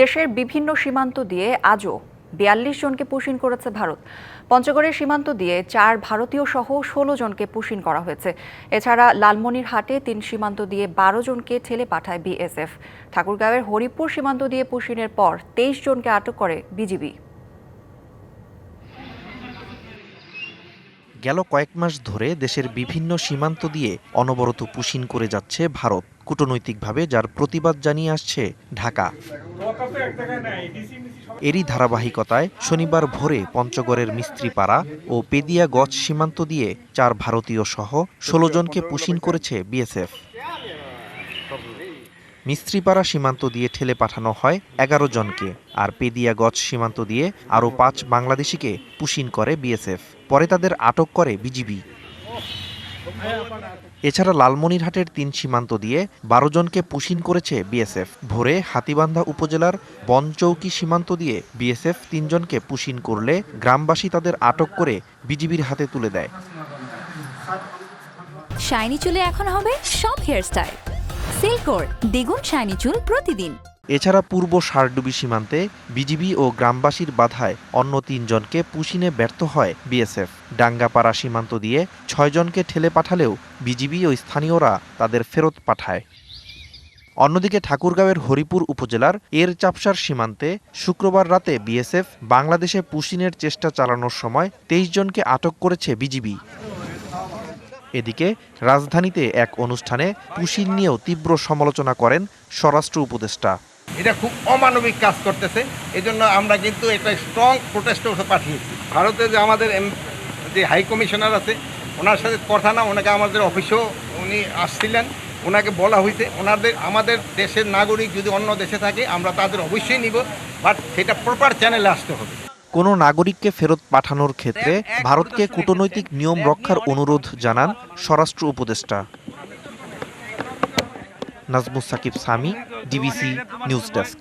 দেশের বিভিন্ন সীমান্ত দিয়ে আজও বিয়াল্লিশ জনকে পুষিন করেছে ভারত। পঞ্চগড়ের সীমান্ত দিয়ে চার ভারতীয় সহ ষোলো জনকে পুষিন করা হয়েছে। এছাড়া লালমনির হাটে তিন সীমান্ত দিয়ে বারো জনকে ঠেলে পাঠায় বিএসএফ। ঠাকুরগাঁওয়ের হরিপুর সীমান্ত দিয়ে পুষিনের পর তেইশ জনকে আটক করে বিজিবি। গেল কয়েক মাস ধরে দেশের বিভিন্ন সীমান্ত দিয়ে অনবরত পুশিন করে যাচ্ছে ভারত, কূটনৈতিকভাবে যার প্রতিবাদ জানিয়ে আসছে ঢাকা। এরই ধারাবাহিকতায় শনিবার ভোরে পঞ্চগড়ের মিস্ত্রিপাড়া ও পেদিয়াগঞ্জ সীমান্ত দিয়ে চার ভারতীয় সহ ষোলো জনকে পুশিন করেছে বিএসএফ। মিস্ত্রিপাড়া সীমান্ত দিয়ে ঠেলে পাঠানো হয় এগারো জনকে আর পেদিয়াগঞ্জ সীমান্ত দিয়ে আরও পাঁচ বাংলাদেশিকে পুশিন করে বিএসএফ। পরে তাদের আটক করে বিজিবি। এছাড়া লালমনিরহাটের তিন সীমান্ত দিয়ে বারো জনকে পুশিন করেছে বিএসএফ। ভোরে হাতিবান্ধা উপজেলার বনচৌকি সীমান্ত দিয়ে বিএসএফ তিনজনকে পুশিন করলে গ্রামবাসী তাদের আটক করে বিজিবির হাতে তুলে দেয়। শাইনি চুলে এখন হবে সব হেয়ারস্টাইল। সিল্কোর দ্বিগুণ শাইনি চুল প্রতিদিন। এছাড়া পূর্ব সারডুবি সীমান্তে বিজিবি ও গ্রামবাসীর বাধায় অন্য তিনজনকে পুশিনে ব্যর্থ হয় বিএসএফ। ডাঙ্গাপাড়া সীমান্ত দিয়ে ছয়জনকে ঠেলে পাঠালেও বিজিবি ও স্থানীয়রা তাদের ফেরত পাঠায়। অন্যদিকে ঠাকুরগাঁওয়ের হরিপুর উপজেলার এর চাপসার সীমান্তে শুক্রবার রাতে বিএসএফ বাংলাদেশে পুশিনের চেষ্টা চালানোর সময় তেইশ জনকে আটক করেছে বিজিবি। এদিকে রাজধানীতে এক অনুষ্ঠানে পুশিন নিয়েও তীব্র সমালোচনা করেন স্বরাষ্ট্র উপদেষ্টা। এটা খুব অমানবিক কাজ করতেছে এই জন্য আমরা কিন্তু একটা স্ট্রং প্রোটেস্ট পাঠিয়েছি। ভারতে যে আমাদের যে হাই কমিশনার আছে, ওনার সাথে কথা না, ওনাকে আমাদের অফিসেও উনি আসছিলেন, ওনাকে বলা হয়েছে, ওনাদের, আমাদের দেশের নাগরিক যদি অন্য দেশে থাকে, আমরা তাদের অবশ্যই নিব বাট সেটা প্রপার চ্যানেলে আসতে হবে। কোনো নাগরিককে ফেরত পাঠানোর ক্ষেত্রে ভারতকে কূটনৈতিক নিয়ম রক্ষার অনুরোধ জানান স্বরাষ্ট্র উপদেষ্টা। Nazmus Sakib Sami DBC news desk.